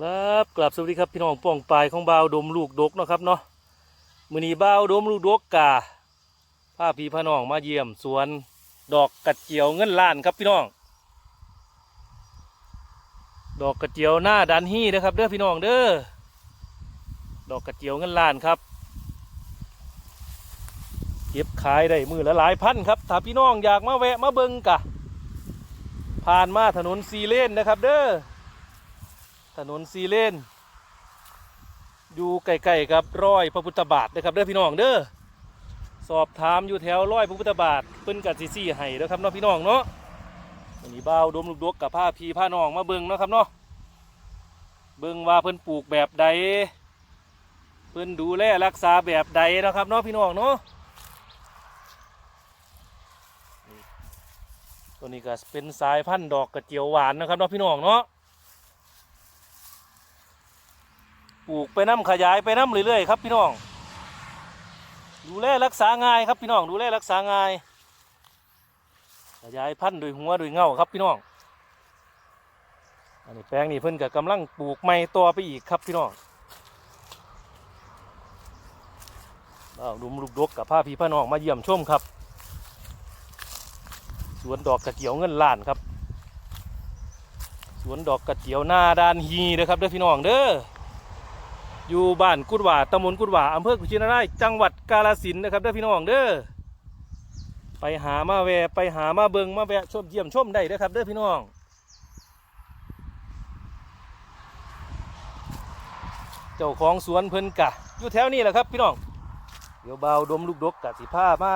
ครับกลับสวัสดีครับพี่น้องป้องปลายของบ่าวดมลูกดกนะครับเนาะมือนีบ่าวดมลูกดกกาพาพีพาน้องมาเยี่ยมสวนดอกกระเจียวเงินล้านครับพี่น้อง ดอกกระเจียวหน้าดันฮี้นะครับเด้อพี่น้องเด้อดอกกระเจียวเงินล้านครับเก็บขายได้มือละหลายพันครับถ้าพี่น้องอยากมาแวะมาเบิงกะผ่านมาถนนซีเลนนะครับ เด้อ นนซีเลน อยู่ใกล้ๆกับร้อยพระพุทธบาทนะครับเด้อพี่น้องเด้อสอบถามอยู่แถวร้อยพระพุทธบาทเพิ่นกัดซีซี่ให้เด้อครับเนาะพี่น้องเนาะวันนี้บ่าวดมลูกดกกับผ้าพีผ้าน้องมาเบิ่งเนาะครับเนาะเบิ่งว่าเพิ่นปลูกแบบใด เพิ่นดูแลรักษาแบบใดนะครับเนาะพี่น้องเนาะตัวนี้ก็เป็นสายพันธุ์ดอกกระเจียวหวานนะครับเนาะพี่น้องเนาะ ปลูกไปน้ำขยายไปน้ำเรื่อยๆครับพี่น้อง ดูแลรักษาง่ายครับพี่น้องดูแลรักษาง่าย ขยายพันธุ์โดยหัวโดยเงาครับพี่น้อง อันนี้แปลงนี้เพิ่นก็กำลังปลูกใหม่ต่อไปอีกครับพี่น้องเอาดุมลูกดกกับผ้าพี่พ่อน้องมาเยี่ยมชมครับสวนดอกกระเจียวเงินล้านครับ สวนดอกกระเจียวหน้าด้านฮีนะครับเด้อพี่น้องเด้อ อยู่บ้านกุดหว่าตำบลกุดหว่าอำเภอกุชินารายจังหวัดกาฬสินธุ์นะครับเด้อพี่น้องเด้อไปหามาแวะไปหามาเบิงมาแวะชมเยี่ยมชมได้เด้อครับเด้อพี่น้องเจ้าของสวนเพิ่นกะ อยู่แถวนี้แหละครับพี่น้องเดี๋ยวเบาดมลูกดกกะสิผ้ามา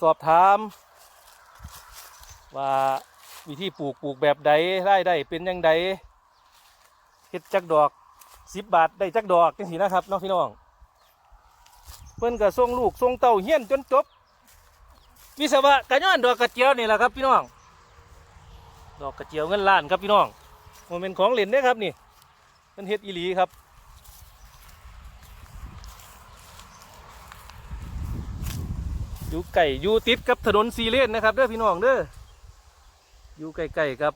สอบถาม ว่าวิธีปลูกปลูกแบบใดไร่ได้เป็นยังไงเฮ็ดจักดอก สิบบาทได้จักดอกจังสีนะครับน้องพี่น้องเพิ่นก็ส่งลูกส่งเต้าเฮี้ยนจนจบ วิศวะกระย้อนดอกกระเจียวนี่แหละครับพี่น้อง ดอกกระเจียวเงินล้านครับพี่น้องมันเป็นของเล่นเด้อครับนี่มันเฮ็ดอีหลีครับอยู่ไก่อยู่ติดกับถนนซีเลนนะครับเด้อพี่น้องเด้ออยู่ใกล้ๆกับ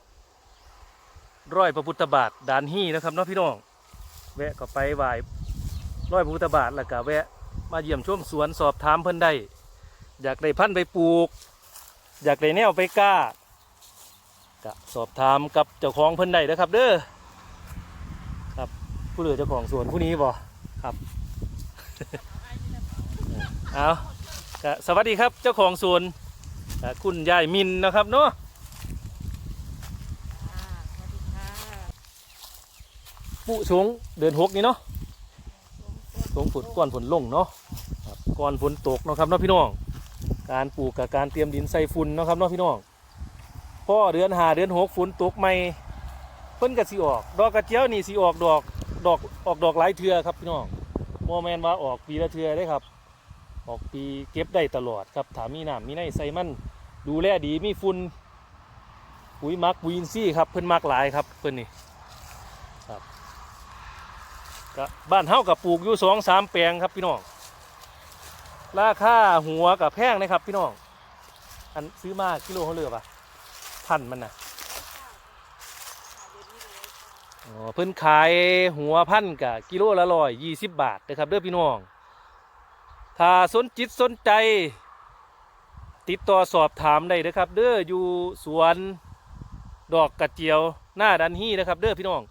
ร้อยพระพุทธบาทด่านฮี่นะครับเนาะพี่น้อง แวะก็ไปไหว้ร้อยพุทธบาทแล้วก็แวะ มาเยี่ยมชมสวนสอบถามเพิ่นได้ อยากได้พันธุ์ไปปลูก อยากได้แนวไปกล้าก็สอบถามกับเจ้าของเพิ่นได้นะครับ เด้อครับผู้เหลือเจ้าของสวนผู้นี้บ่ครับเอาสวัสดีครับเจ้าของสวนคุณยายมินนะครับเนาะสวัสดีค่ะ ปุชงเดือนหกนี่เนาะสงฝนก่อนฝนลงเนาะก่อนฝนตกเนาะครับเนาะพี่น้อง การปลูกกับการเตรียมดินใส่ฝุ่นเนาะครับเนาะพี่น้องพ่อเดือนหาเดือนหกฝนตกใหม่เพิ่นก็สิออก ดอกกระเจียวนี่สิออกดอกดอกออกดอกหลายเทือครับพี่น้องโมแมนว่าออกปีละเทือได้ครับ ออกปีเก็บได้ตลอดครับถามีน้ำมีในใส่มันดูแลดีมีฝุ่นปุ๋ยมักปุ๋ยอินทรีย์ครับเพิ่นมักหลายครับเพิ่นนี่ ก็บ้านเฮากับปลูกอยู่สองสามแปลงครับพี่น้อง ราคาหัวกับแพงนะครับพี่น้อง อันซื้อมากิโลเขาเลือกปะพันมันนะอ๋อเพิ่นขายหัวพันกับกิโลละร้อยยี่สิบบาทนะครับเด้อพี่น้อง ถ้าสนจิตสนใจ ติดต่อสอบถามได้นะครับ เด้ออยู่สวนดอกกระเจียวหน้าดันฮีนะครับ เด้อพี่น้อง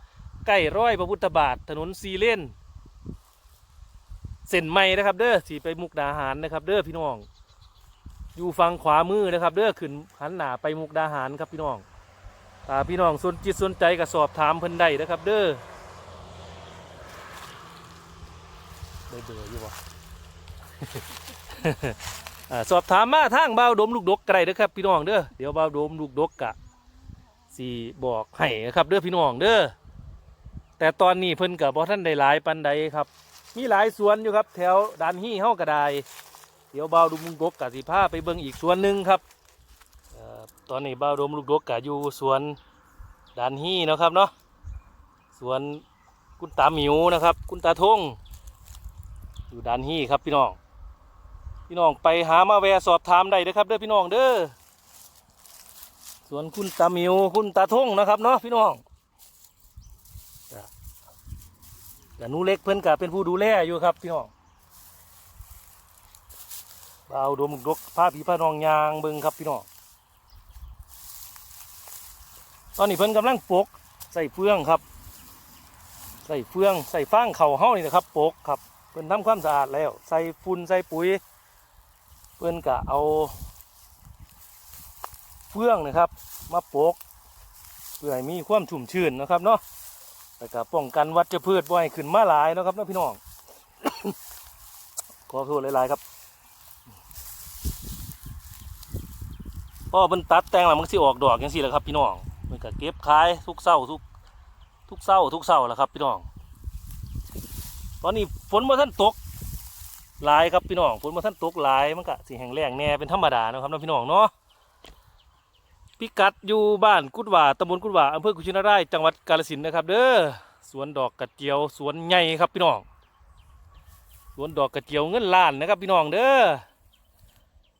ใกล้ร้อยพระพุทธบาท ถนนซีเลนเส้นใหม่นะครับ เด้อสีไปมุกดาหารนะครับ เด้อพี่น้อง อยู่ฝั่งขวามือนะครับ เด้อขึ้นหันหน้าไปมุกดาหารครับพี่น้องถ้าพี่น้องสนจิตสนใจก็สอบถามเพิ่นได้นะครับ เด้อได้เบอร์อยู่บ่อ่าสอบถามมาทางเบาดมลูกดกได้เด้อครับพี่น้องเด้อเดี๋ยวเบาดมลูกดกกะสีบอกให้นะครับ เด้อพี่น้องเด้อ แต่ตอนนี้เพิ่นกับบ่ท่านได้หลายปันใดครับ มีหลายสวนอยู่ครับ แถวด่านฮี่เฮาก็ไดเดี๋ยวเบาวดุมลูกดกกะสิพาไปเบิ่งอีกสวนหนึ่งครับออตอนนี้เบาวดุมลูกดกกะอยู่สวนด่านฮี่เนาะครับเนาะสวนคุณตาหมิวนะครับ คุณตาทงอยู่ด่านฮี่ครับพี่น้องพี่น้องไปหามาแวะสอบถามได้เด้อครับเด้อพี่น้องเด้อสวนคุณตาหมิวคุณตาทงนะครับเนาะพี่น้อง จ้ะ แต่นูเล็กเพิ่อนก็เป็นผู้ดูแลอยู่ครับพี่น้องบ่าดมดกพาพี่พานองยางเบิงครับพี่น้องตอนนี้เพิ่อนกำลังปกใส่เฟืองครับ ใส่เฟืองใส่ฟางเข่าเฮานี่นะครับปกครับเพิ่อนทำความสะอาดแล้ว ใส่ฝุ่นใส่ปุ๋ย เพิ่อนก็เอา เฟืองนะครับ มาปกเพื่อให้มีความชุ่มชื้นนะครับเนาะ แล้วก็ป้องกันวัชพืชบ่ให้ขึ้นมาหลายนะครับนาะพี่น้อง ขอโทษหลายๆครับพ่อเพิ่นตัดแตงแล้วมันก็สิออกดอกจังซี่แหละครับ พี่น้องมันก็เก็บขายทุกเช้าทุกทุกเช้าทุกเช้าแหละครับ พี่น้อง ตอนนี้ฝนมาท่านตกหลายครับพี่น้องฝนมาท่านตกหลายมันก็สิแห้งแล้งแน่เป็นธรรมดานะครับเนาะพี่น้องเนาะ พิกัดอยู่บ้านกุดหว่าตำบลกุดหว่าอำเภอกุชินารายจังหวัดกาฬสินธุ์นะครับ เด้อสวนดอกกระเจียวสวนใหญ่ครับพี่น้องสวนดอกกระเจียวเงินล้านนะครับ พี่น้องเด้อ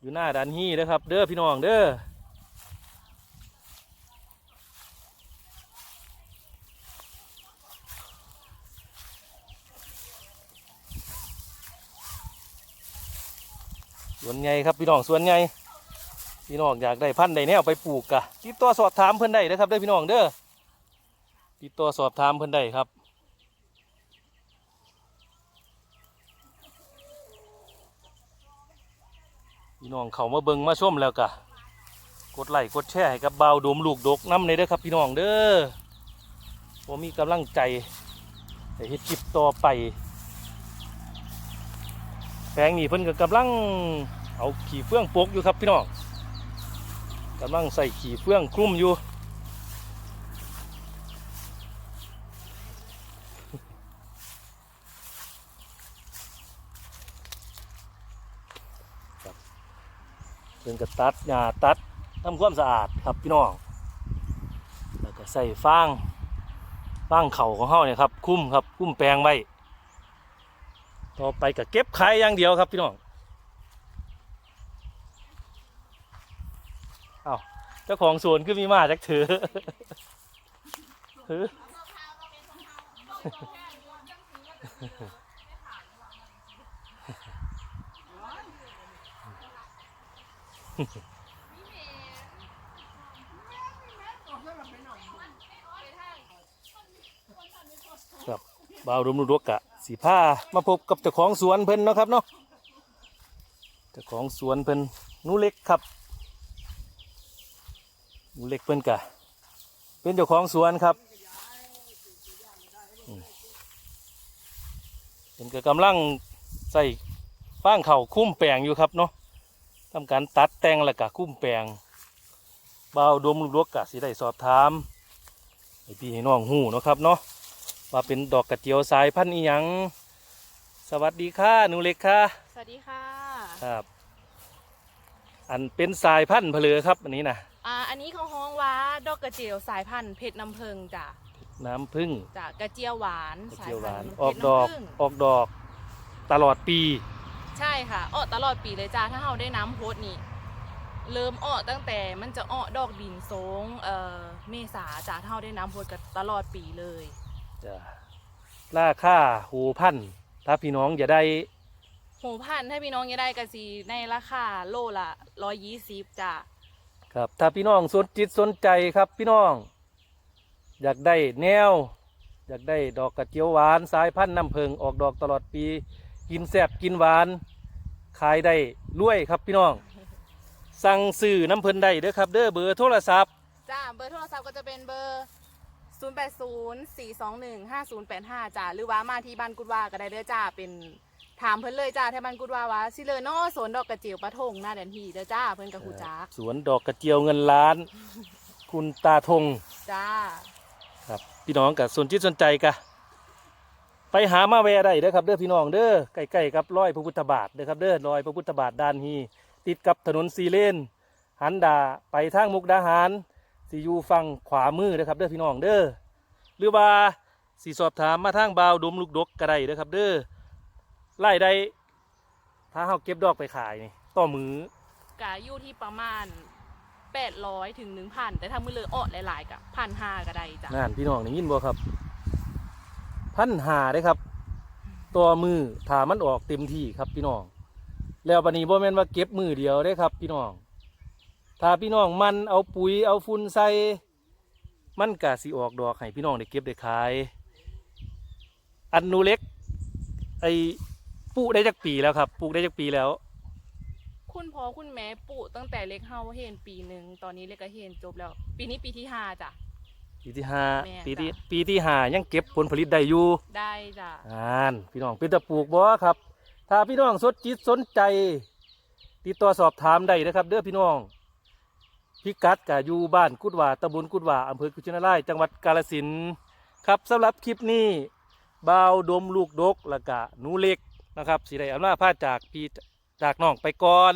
อยู่หน้าด้านฮีนะครับ เด้อพี่น้องเด้อสวนใหญ่ครับพี่น้องสวนใหญ่ พี่น้องอยากได้พันธุ์ใดแนวไปปลูกกะติดต่อสอบถามเพิ่อนได้นะครับเด้อพี่น้องเด้อติดต่อสอบถามเพิ่อนได้ครับพี่น้องเขามาเบิ่งมาชมแล้วกะกดไลค์กดแชร์ให้กับเบาวดมลูกดกน้ำเลยเด้อครับ พี่น้องเด้อผมมีกำลังใจให้เฮ็ดคลิปต่อไปแปลงนี้เพิ่นก็กำลังเอาขี่เฟื่องปกอยู่ครับพี่น้อง กำลังใส่ขี่เฟื่องคลุ้มอยู่ครับเป็นกระตัดหญ้าตัดทำความสะอาดครับพี่น้องแล้วก็ใส่ฟางฟางเข่าของเฮาเนี่ยครับคุ้มครับคุ้มแปลงไว้ต่อไปก็เก็บขายอย่างเดียวครับพี่น้อง เจ้าของสวนก็มีมาจากเถือครับบ่าวรุมรุดกกะสีผ้ามาพบกับเจ้าของสวนเพิ่นเนาะครับเนาะเจ้าของสวนเพิ่นนูเล็กครับ เล็กเพิ่นกะเป็นเจ้าของสวนครับอืมเป็นก็กำลังใส่ฟางเข่าคุ้มแปลงอยู่ครับเนาะทำการตัดแต่งแล้วก็คุ้มแปลงบ่าวดมลูกดวกกะสิได้สอบถามให้พี่ให้น้องหูเนาะครับเนาะว่าเป็นดอกกระเจียวสายพันธุ์อีหยังสวัสดีค่ะหนูเล็กค่ะสวัสดีค่ะครับ อันเป็นสายพันธุ์เพลือครับ อันนี้นะอ่า อันนี้เขาฮ้องว่าดอกกระเจียวสายพันธุ์เพชรน้ำผึ้งจ้ะน้ำพึ่งจ้ะกระเจียวหวานกระสาเจียยวหพัวานนธุ์ออกเพชรดอกน้ำผึ้งออกดอกตลอดปี ใช่ค่ะออกตลอดปีเลยจ้ะถ้าเราได้น้ำโพดนี่เริ่มออกตั้งแต่มันจะออกดอกดินสงเอ่อเมษาจ้ะถ้าเราได้น้ำโพดกันตลอดปีเลยจะราคาหูพันธุ์ถ้าพี่น้องอย่าได้หูพันธุ์ถ้าพี่น้องอยากได้กะสีในราคาโลละร้อยยี่สิบจ้ะ ครับถ้าพี่น้องสนจิตสนใจครับพี่น้อง อยากได้แนว อยากได้ดอกกระเจียวหวานสายพันธุ์น้ำเพิงออกดอกตลอดปี กินแซบกินหวาน ขายได้รวยครับพี่น้อง สั่งซื้อน้ำเพิ่นได้เด้อครับ เด้อเบอร์โทรศัพท์จ้าเบอร์โทรศัพท์ก็จะเป็นเบอร์ 0 8 0 4 2 1 5 0 8 5จ้าหรือว่ามาที่บ้านกุดว่าก็ได้เด้อจ้าเป็น ถามเพิ่นเลยจ้าที่บ้านกุดว่าว่าสิเลยเนาะสวนดอกกระเจียวปะทงหน้าแดนทีเด้อจ้าเพิ่นกับฮูจักสวนดอกกระเจียวเงินล้าน คุณตาทงจ้าครับพี่น้องกับสนจิตสนใจกะไปหามาแวะได้เด้อครับเด้อพี่น้องเด้อใกล้ๆกับร้อยพระพุทธบาทเด้อครับเด้อร้อยพระพุทธบาทด้านฮีติดกับถนนซีเลนหันดาไปทางมุกดาหารสีอยู่ฝั่งขวามือเด้อครับเด้อพี่น้องเด้อหรือว่าสีสอบถามมาทางบาวดมลูกดกก็ได้เด้อครับเด้อ ไล่ได้ ถ้าเฮาเก็บดอกไปขายนี่ต่อมือ กะอยู่ที่ประมาณ800ถึง1,000แต่ถ้ามือเลยอ้อหลายๆกับ1,500ก็ได้จ้ะงานพี่น้องนี่ยินบ่ครับพันหาได้อครับต่อมือถ้ามันออกเต็มที่ครับพี่น้อง แล้วบันนี้บ่แม่นว่าเก็บมือเดียวได้ครับ พี่น้องถ้าพี่น้องมันเอาปุ๋ยเอาฝุ่นใส่มันกะสิออกดอกให้พี่น้องได้เก็บได้ขาย อันนูเล็ก ไอ้ ปลูกได้จักปีแล้วครับปลูกได้จักปีแล้ว คุณพ่อคุณแม่ปลูกตั้งแต่เล็กเฮาเห็นปีหนึ่งตอนนี้เล็กก็เห็นจบแล้ว ปีนี้ปีที่ห้าจ้ะ ปีที่ห้าแม่นปีที่จ้ะ ปีที่ห้ายังเก็บผลผลิตได้อยู่ได้จ้ะอ่านพี่น้องเป็นตะปลูกบ่ครับ ถ้าพี่น้องสนจิตสนใจ ติดต่อสอบถามได้นะครับ เด้อพี่น้องพิกัดกะอยู่บ้านกุดว่าตำบลกุดว่าอำเภอกุชินารายจังหวัดกาฬสินธุ์ครับสำหรับคลิปนี้บ่าวดมลูกดกแล้วก็หนูเล็ก นะครับสีได้อำนาจพาจากพี่จากน้องไปก่อน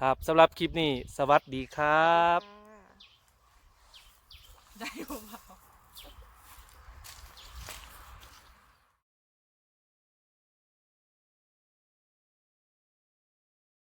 ครับสำหรับคลิปนี้สวัสดีครับ ได้ยูเปล่า